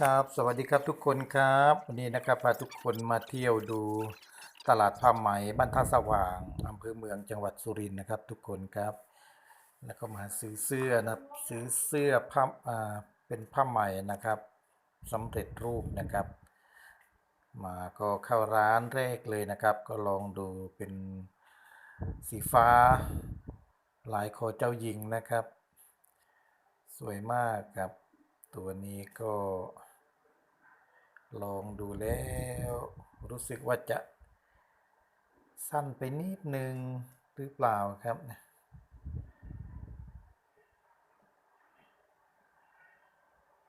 ครับสวัสดีครับทุกคนครับ วันนี้นะครับพาทุกคนมาเที่ยวดูตลาดผ้าไหมบ้านท่าสว่างอำเภอเมืองจังหวัดสุรินทร์นะครับ ทุกคนครับ แล้วก็มาซื้อเสื้อนะซื้อเสื้อผ้าอ่าเป็นผ้าไหมนะครับสำเร็จรูปนะครับ มาก็เข้าร้านแรกเลยนะครับ ก็ลองดูเป็นสีฟ้าลายคอเจ้าหญิงนะครับ สวยมากครับ ตัวนี้ก็ลองดูแล้ว รู้สึกว่าจะสั้นไปนิดนึงหรือเปล่าครับ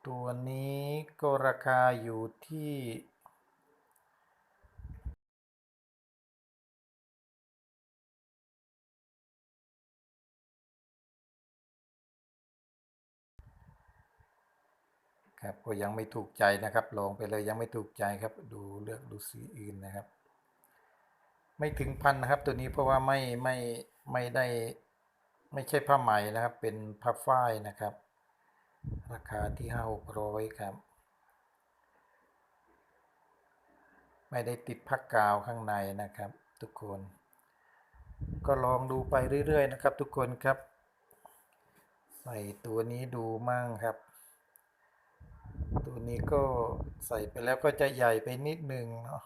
ตัวนี้ก็ราคาอยู่ที่ ครับก็ยังไม่ถูกใจนะครับ ลองไปเลยยังไม่ถูกใจครับ ดูเลือกดูสีอื่นนะครับ ไม่ถึงพันนะครับ ตัวนี้เพราะว่าไม่ไม่ไม่ได้ไม่ใช่ผ้าไหมนะครับ เป็นผ้าฝ้ายนะครับ ราคาที่ห้าหกร้อยครับ ไม่ได้ติดพักกาวข้างในนะครับ ทุกคน ก็ลองดูไปเรื่อยๆนะครับ ทุกคนครับ ใส่ตัวนี้ดูมั่งครับ นี้ก็ใส่ไปแล้วก็จะใหญ่ไปนิดนึงเนาะ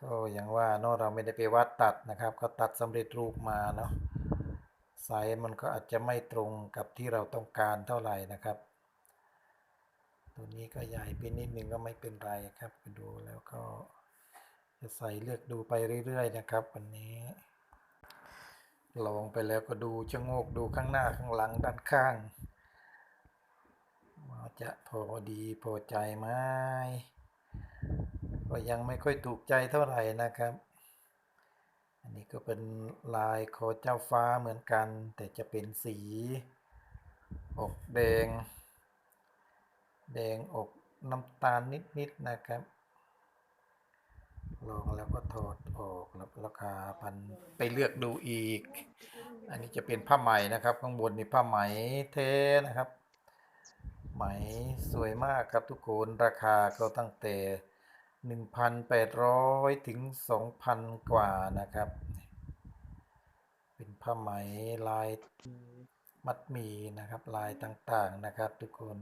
ก็อย่างว่าเนาะเราไม่ได้ไปวัดตัดนะครับ ก็ตัดสำเร็จรูปมาเนาะไซส์มันก็อาจจะไม่ตรงกับที่เราต้องการเท่าไหร่นะครับ ตัวนี้ก็ใหญ่ไปนิดนึงก็ไม่เป็นไรครับไปดูแล้วก็จะใส่เลือกดูไปเรื่อย ๆ นะครับ วันนี้ ลองไปแล้วก็ดูชะโงกดูข้างหน้าข้างหลังด้านข้าง จะพอดีพอใจไหมก็ยังไม่ค่อยถูกใจเท่าไหร่นะครับ อันนี้ก็เป็นลายคอเจ้าฟ้าเหมือนกัน แต่จะเป็นสีอกแดง แดงอกน้ำตาลนิดๆนะครับ ลองแล้วก็ถอดออกแล้วราคาพันไปเลือกดูอีก อันนี้จะเป็นผ้าไหมนะครับ ข้างบนนี่ผ้าไหมเทนะครับ ไหมสวยมากครับทุกคนราคาก็ตั้งแต่ 1,800 ถึง 2,000 กว่านะครับ เป็นผ้าไหมลายมัดหมี่นะครับ ลายต่างๆนะครับทุกคน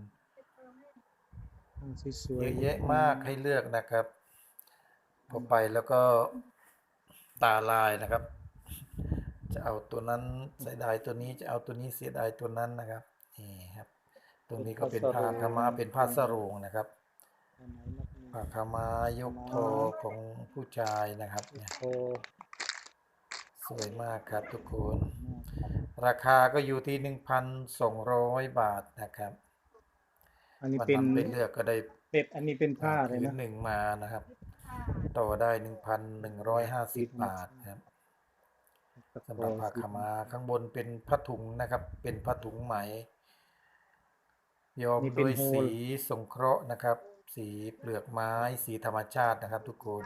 เยอะแยะมากให้เลือกนะครับพอไปแล้วก็ตาลายนะครับ จะเอาตัวนั้นเสียดายตัวนี้จะเอาตัวนี้เสียดายตัวนั้นนะครับนี่ครับ ตรงนี้ก็เป็นผ้าขาวมาเป็นผ้าสรงนะครับผ้าขาวมายกโทของผู้ชายนะครับเนี่ยโอ้สวยมากครับทุกคน ราคาก็อยู่ที่1,200บาทนะครับ อันนี้วันเป็นนั้นไปเลือกก็ได้เป็ดอันนี้เป็นผ้าเลยผืนนะหนึ่งมานะครับ ต่อได้1,150บาทครับสำหรับผ้าขาวมาข้างบนเป็นผ้าถุงนะครับ เป็นผ้าถุงไหม ย้อมด้วยสีสงเคราะห์นะครับ สีเปลือกไม้สีธรรมชาตินะครับ ทุกคน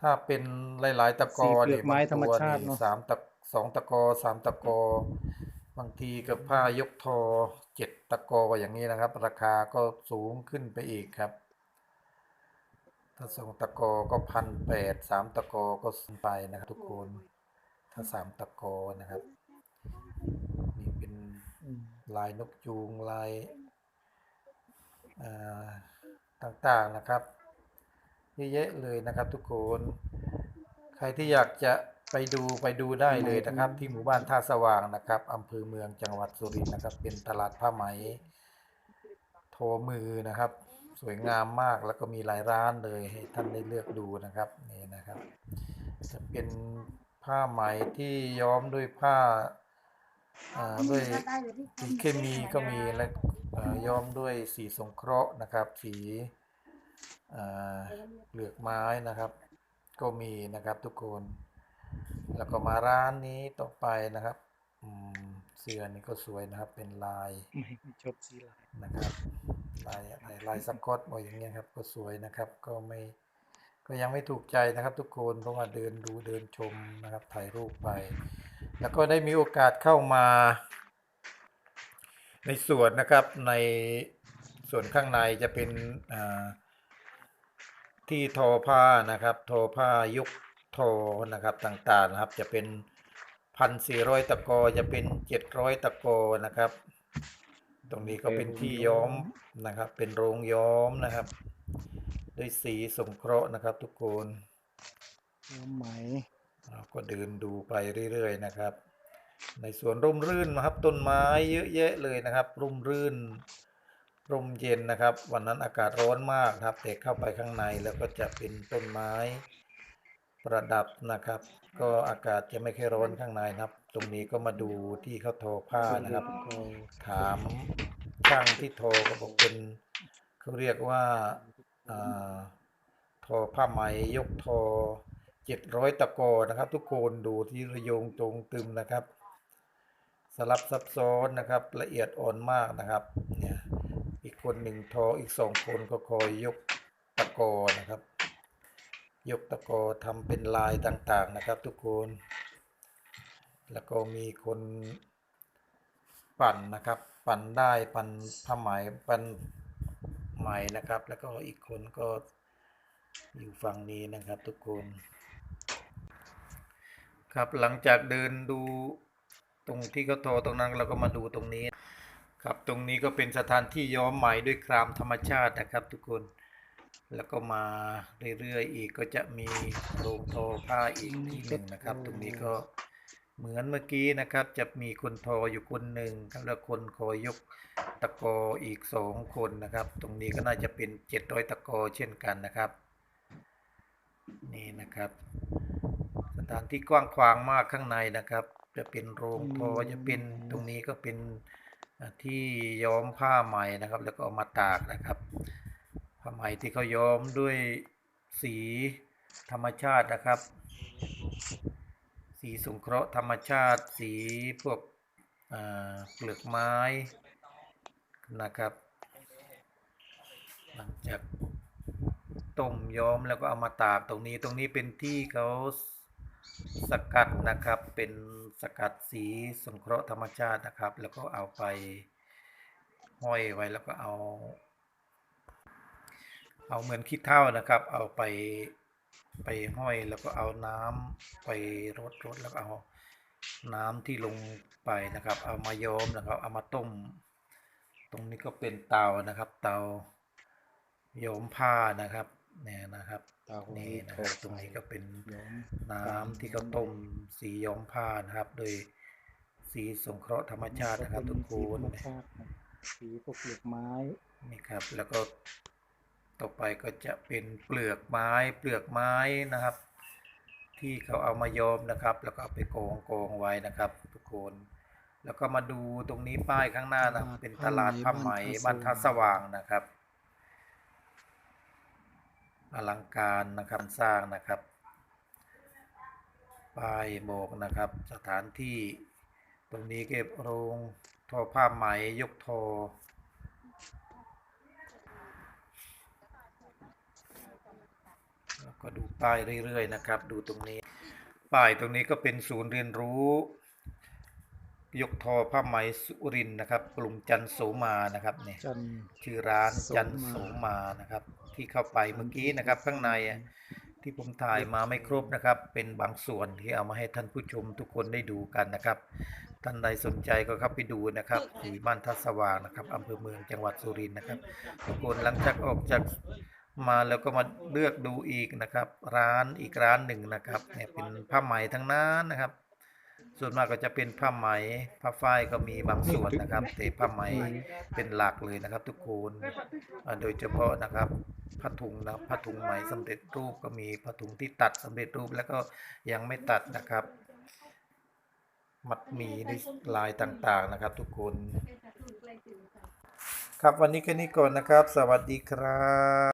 ถ้าเป็นหลาย ๆ ตะกอสีเปลือกไม้บงธรรมตัวชาตินี่เนอะ สามตะสองตะกอสามตะกอ บางทีกับผ้ายกทอเจ็ดตะกออย่างนี้นะครับ ราคาก็สูงขึ้นไปอีกครับ ถ้าสองตะกอก็พันแปดสามตะกอก็สูงไปนะครับ ทุกคน ถ้าสามตะกอนะครับนี่เป็นอืม ลายนกจูงลายต่างๆนะครับเยอะแยะเลยนะครับทุกคนใครที่อยากจะไปดูไปดูได้เลยนะครับ ที่หมู่บ้านท่าสว่างนะครับอำเภอเมืองจังหวัดสุรินทร์นะครับ เป็นตลาดผ้าไหม โทมือนะครับ สวยงามมากแล้วก็มีหลายร้านเลยให้ท่านได้เลือกดูนะครับนี่นะครับ จะเป็นผ้าไหมที่ย้อมด้วยผ้า ด้วยสีเคมีก็มีและเอ่อย้อมด้วยสีสงเคราะห์นะครับ สีอ่าเปลือกไม้นะครับ ก็มีนะครับทุกคน แล้วก็มาร้านนี้ต่อไปนะครับอืมเสื้อนี่ก็สวยนะครับ เป็นลายไม่ไม่ชอบสีลายนะครับ ลายลายลายสก๊อตโอ้อย่างเงี้ยครับ ก็สวยนะครับ ก็ไม่ก็ยังไม่ถูกใจนะครับ ทุกคนเพราะว่าเดินดูเดินชมนะครับถ่ายรูปไป แล้วก็ได้มีโอกาสเข้ามาในส่วนนะครับในส่วนข้างในจะเป็นที่ทอผ้านะครับ ทอผ้ายุกทอนะครับต่างๆนะครับ จะเป็นพันสี่ร้อยตะกอจะเป็นเจ็ดร้อยตะกอนะครับ ตรงนี้ก็เป็นที่ย้อมนะครับ เป็นโรงย้อมนะครับ ด้วยสีสงเคราะห์นะครับทุกคนย้อมไหม ก็เดินดูไปเรื่อยๆนะครับ ในสวนร่มรื่นนะครับ ต้นไม้เยอะแยะเลยนะครับ ร่มรื่น ร่มเย็นนะครับ วันนั้นอากาศร้อนมากครับแต่เข้าไปข้างในแล้วก็จะเป็นต้นไม้ประดับนะครับ ก็อากาศจะไม่ค่อยร้อนข้างในนะครับ ตรงนี้ก็มาดูที่เขาทอผ้านะครับ ถามช่างที่ทอก็บอกเป็นเขาเรียกว่าอาทอผ้าไหมยกทอ เจ็ดร้อยตะกอนะครับ ทุกคนดูที่ระยงตรงตึมนะครับ สลับซับซ้อนนะครับละเอียดอ่อนมากนะครับเนี่ยอีกคนหนึ่งทออีกสองคนก็คอยยกตะกอนะครับ ยกตะกอทำเป็นลายต่างๆนะครับ ทุกคน แล้วก็มีคนปั่นนะครับ ปั่นได้ปั่นผ้าไหมปั่นไหมนะครับ แล้วก็อีกคนก็อยู่ฝั่งนี้นะครับทุกคน ครับหลังจากเดินดูตรงที่เขาโทรตรงนั้นเราก็มาดูตรงนี้ ครับตรงนี้ก็เป็นสถานที่ย้อมไหมด้วยครามธรรมชาตินะครับ ทุกคนแล้วก็มาเรื่อยๆอีกก็จะมีโรงทอผ้าอีกที่หนึ่งนะครับ ตรงนี้ก็เหมือนเมื่อกี้นะครับ จะมีคนทออยู่คนหนึ่งครับแล้วคนคอยยกตะกออีกสองคนนะครับ ตรงนี้ก็น่าจะเป็นเจ็ดร้อยตะกอเช่นกันนะครับ นี่นะครับส ถานที่กว้างขวางมากข้างในนะครับ จะเป็นโรงทอจะเป็นตรงนี้ก็เป็นอ่าที่ย้อมผ้าไหมนะครับ แล้วก็เอามาตากนะครับผ้าไหมที่เขาย้อมด้วยสีธรรมชาตินะครับ สีสงเคราะห์ธรรมชาติ สีพวกอ่าเปลือกไม้นะครับ หลังจากต้มย้อมแล้วก็เอามาตากตรงนี้ตรงนี้เป็นที่เขา สกัดนะครับเป็นสกัดสีสงเคราะห์ธรรมชาตินะครับ แล้วก็เอาไปห้อยไว้แล้วก็เอา เอาเหมือนขี้เถ้านะครับ เอาไปไปห้อยแล้วก็เอาน้ำไปรดรดแล้วเอาน้ำที่ลงไปนะครับ เอามาย้อมนะครับ เอามาต้ม ตรงนี้ก็เป็นเตานะครับ เตาย้อมผ้านะครับ เนี่ยนะครับเตานี่นะครับตรงนี้ก็เป็นย้อมน้ำที่เขาต้มสีย้อมผ้านะครับ โดยสีสงเคราะห์ธรรมชาตินะครับทุกคนสีธรรมชาติครับสีพวกเปลือกไม้นี่ครับ แล้วก็ต่อไปก็จะเป็นเปลือกไม้เปลือกไม้นะครับ ที่เขาเอามาย้อมนะครับ แล้วก็เอาไปกองกองไว้นะครับ ทุกคน แล้วก็มาดูตรงนี้ป้ายข้างหน้านะเป็นตลาดผ้าไหมบ้านท่าสว่างนะครับ อลังการนะครับสร้างนะครับป้ายบอกนะครับ สถานที่ตรงนี้เก็บโรงทอผ้าไหมยกทอแล้วก็ดูป้ายเรื่อยๆนะครับ ดูตรงนี้ ป้ายตรงนี้ก็เป็นศูนย์เรียนรู้ ยกทอผ้าไหมสุรินทร์นะครับกลุ่มจันทร์โสมานะครับเนี่ยจันทร์ชื่อร้านโสมาจันทร์โสมานะครับ ที่เข้าไปเมื่อกี้นะครับ ข้างในอะที่ผมถ่ายมาไม่ครบนะครับ เป็นบางส่วนที่เอามาให้ท่านผู้ชมทุกคนได้ดูกันนะครับ ท่านใดสนใจก็เข้าไปดูนะครับที่บ้านทัศสว่างนะครับอำเภอเมืองจังหวัดสุรินทร์นะครับ ทุกคนหลังจากออกจากมาแล้วก็มาเลือกดูอีกนะครับ ร้านอีกร้านหนึ่งนะครับเนี่ยเป็นผ้าไหมทั้งนั้นนะครับ ส่วนมากก็จะเป็นผ้าไหมผ้าฝ้ายก็มีบางส่วนนะครับแต่ผ้าไหมเป็นหลักเลยนะครับ ทุกคนโดยเฉพาะนะครับผ้าถุงนะผ้าถุงไหมสำเร็จรูปก็มีผ้าถุงที่ตัดสำเร็จรูปแล้วก็ยังไม่ตัดนะครับมัดหมีด้วยลายต่างๆนะครับ ทุกคนครับวันนี้แค่นี้ก่อนนะครับ สวัสดีครับ